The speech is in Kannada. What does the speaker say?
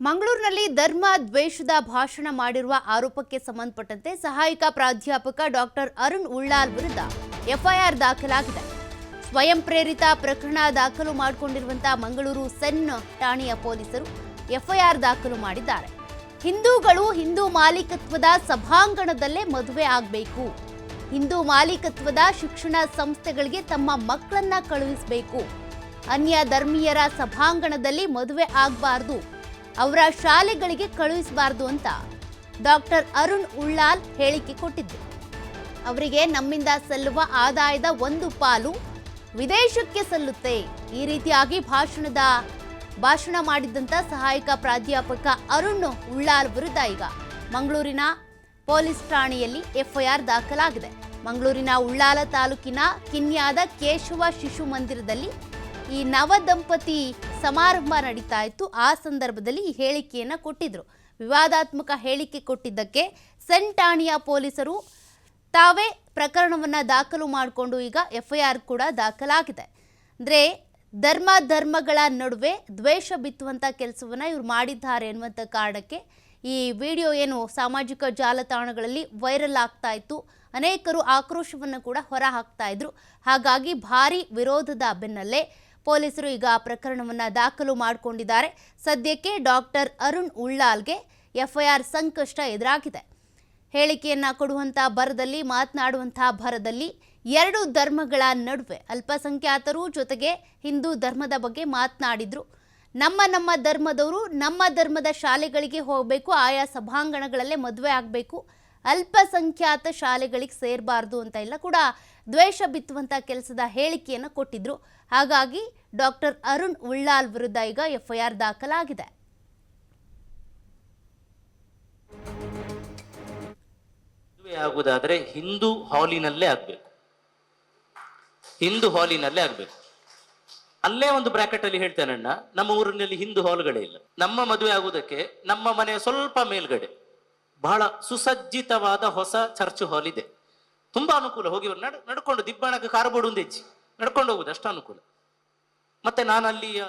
ಮಂಗಳೂರಿನಲ್ಲಿ ಧರ್ಮ ದ್ವೇಷದ ಭಾಷಣ ಮಾಡಿರುವ ಆರೋಪಕ್ಕೆ ಸಂಬಂಧಪಟ್ಟಂತೆ ಸಹಾಯಕ ಪ್ರಾಧ್ಯಾಪಕ ಡಾಕ್ಟರ್ ಅರುಣ್ ಉಳ್ಳಾಲ್ ವಿರುದ್ಧ ಎಫ್ಐಆರ್ ದಾಖಲಾಗಿದೆ. ಸ್ವಯಂ ಪ್ರೇರಿತ ಪ್ರಕರಣ ದಾಖಲು ಮಾಡಿಕೊಂಡಿರುವಂತಹ ಮಂಗಳೂರು ಸೆನ್ ಠಾಣೆಯ ಪೊಲೀಸರು ಎಫ್ಐಆರ್ ದಾಖಲು ಮಾಡಿದ್ದಾರೆ. ಹಿಂದೂಗಳು ಹಿಂದೂ ಮಾಲೀಕತ್ವದ ಸಭಾಂಗಣದಲ್ಲೇ ಮದುವೆ ಆಗಬೇಕು. ಹಿಂದೂ ಮಾಲೀಕತ್ವದ ಶಿಕ್ಷಣ ಸಂಸ್ಥೆಗಳಿಗೆ ತಮ್ಮ ಮಕ್ಕಳನ್ನ ಕಳುಹಿಸಬೇಕು. ಅನ್ಯ ಧರ್ಮೀಯರ ಸಭಾಂಗಣದಲ್ಲಿ ಮದುವೆ ಆಗಬಾರ್ದು. ಅವರ ಶಾಲೆಗಳಿಗೆ ಕಳುಹಿಸಬಾರ್ದು ಅಂತ ಡಾಕ್ಟರ್ ಅರುಣ್ ಉಳ್ಳಾಲ್ ಹೇಳಿಕೆ ಕೊಟ್ಟಿದ್ದರು. ಅವರಿಗೆ ನಮ್ಮಿಂದ ಸಲ್ಲುವ ಆದಾಯದ ಒಂದು ಪಾಲು ವಿದೇಶಕ್ಕೆ ಸಲ್ಲುತ್ತೆ. ಈ ರೀತಿಯಾಗಿ ಭಾಷಣದ, ಭಾಷಣ ಮಾಡಿದ್ದಂಥ ಸಹಾಯಕ ಪ್ರಾಧ್ಯಾಪಕ ಅರುಣ್ ಉಳ್ಳಾಲ್ ವಿರುದ್ಧ ಈಗ ಮಂಗಳೂರಿನ ಪೊಲೀಸ್ ಠಾಣೆಯಲ್ಲಿ ಎಫ್ಐಆರ್ ದಾಖಲಾಗಿದೆ. ಮಂಗಳೂರಿನ ಉಳ್ಳಾಲ ತಾಲೂಕಿನ ಕಿನ್ಯಾದ ಕೇಶವ ಶಿಶು ಮಂದಿರದಲ್ಲಿ ಈ ನವ ದಂಪತಿ ಸಮಾರಂಭ ನಡೀತಾ ಇತ್ತು. ಆ ಸಂದರ್ಭದಲ್ಲಿ ಈ ಹೇಳಿಕೆಯನ್ನ ಕೊಟ್ಟಿದ್ರು. ವಿವಾದಾತ್ಮಕ ಹೇಳಿಕೆ ಕೊಟ್ಟಿದ್ದಕ್ಕೆ ಸೆನ್ ಠಾಣೆಯ ಪೊಲೀಸರು ತಾವೇ ಪ್ರಕರಣವನ್ನ ದಾಖಲು ಮಾಡಿಕೊಂಡು ಈಗ ಎಫ್ಐಆರ್ ಕೂಡ ದಾಖಲಾಗಿದೆ. ಅಂದ್ರೆ ಧರ್ಮ ಧರ್ಮಗಳ ನಡುವೆ ದ್ವೇಷ ಬಿತ್ತುವಂತ ಕೆಲಸವನ್ನ ಇವ್ರು ಮಾಡಿದ್ದಾರೆ ಅನ್ನುವಂಥ ಕಾರಣಕ್ಕೆ ಈ ವಿಡಿಯೋ ಏನು ಸಾಮಾಜಿಕ ಜಾಲತಾಣಗಳಲ್ಲಿ ವೈರಲ್ ಆಗ್ತಾ ಇತ್ತು. ಅನೇಕರು ಆಕ್ರೋಶವನ್ನು ಕೂಡ ಹೊರ ಹಾಕ್ತಾ ಇದ್ರು. ಹಾಗಾಗಿ ಭಾರಿ ವಿರೋಧದ ಬೆನ್ನಲ್ಲೇ ಪೊಲೀಸರು ಈಗ ಆ ಪ್ರಕರಣವನ್ನ ದಾಖಲು ಮಾಡಿಕೊಂಡಿದ್ದಾರೆ. ಸದ್ಯಕ್ಕೆ ಡಾಕ್ಟರ್ ಅರುಣ್ ಉಳ್ಳಾಲ್ಗೆ ಎಫ್ಐಆರ್ ಸಂಕಷ್ಟ ಎದುರಾಗಿದೆ. ಹೇಳಿಕೆಯನ್ನು ಕೊಡುವಂಥ ಭರದಲ್ಲಿ ಮಾತನಾಡುವಂಥ ಭರದಲ್ಲಿ ಎರಡು ಧರ್ಮಗಳ ನಡುವೆ ಅಲ್ಪಸಂಖ್ಯಾತರು ಜೊತೆಗೆ ಹಿಂದೂ ಧರ್ಮದ ಬಗ್ಗೆ ಮಾತನಾಡಿದ್ರು. ನಮ್ಮ ನಮ್ಮ ಧರ್ಮದವರು ನಮ್ಮ ಧರ್ಮದ ಶಾಲೆಗಳಿಗೆ ಹೋಗಬೇಕು, ಆಯಾ ಸಭಾಂಗಣಗಳಲ್ಲೇ ಮದುವೆ ಆಗಬೇಕು. ಅಲ್ಪಸಂಖ್ಯಾತ ಶಾಲೆಗಳಿಗೆ ಸೇರಬಾರ್ದು ಅಂತ ಎಲ್ಲ ಕೂಡ ದ್ವೇಷ ಬಿತ್ತುವಂಥ ಕೆಲಸದ ಹೇಳಿಕೆಯನ್ನು ಕೊಟ್ಟಿದ್ರು. ಹಾಗಾಗಿ ಡಾಕ್ಟರ್ ಅರುಣ್ ಉಳ್ಳಾಲ್ ವಿರುದ್ಧ ಈಗ ಎಫ್ಐಆರ್ ದಾಖಲಾಗಿದೆ. ಆಗುವುದಾದ್ರೆ ಹಿಂದೂ ಹಾಲಿನಲ್ಲೇ ಆಗ್ಬೇಕು. ಹಿಂದೂ ಹಾಲಿನಲ್ಲೇ ಆಗ್ಬೇಕು. ಅಲ್ಲೇ ಒಂದು ಬ್ರಾಕೆಟ್ ಅಲ್ಲಿ ಹೇಳ್ತೇನೆ ನಮ್ಮ ಊರಿನಲ್ಲಿ ಹಿಂದೂ ಹಾಲ್ಗಳೇ ಇಲ್ಲ. ನಮ್ಮ ಮದುವೆ ಆಗುವುದಕ್ಕೆ ನಮ್ಮ ಮನೆಯ ಸ್ವಲ್ಪ ಮೇಲ್ಗಡೆ ಬಹಳ ಸುಸಜ್ಜಿತವಾದ ಹೊಸ ಚರ್ಚ್ ಹಾಲ್ ಇದೆ ತುಂಬಾ ಅನುಕೂಲ. ಹೋಗಿ ನಡ್, ನಡ್ಕೊಂಡು ದಿಬ್ಬಣಕ್ಕೆ ಕಾರ್ ಬೋರ್ಡ್ ಒಂದು ಹೆಜ್ಜೆ ನಡ್ಕೊಂಡು ಹೋಗುದು ಅಷ್ಟು ಅನುಕೂಲ. ಮತ್ತೆ ನಾನು ಅಲ್ಲಿ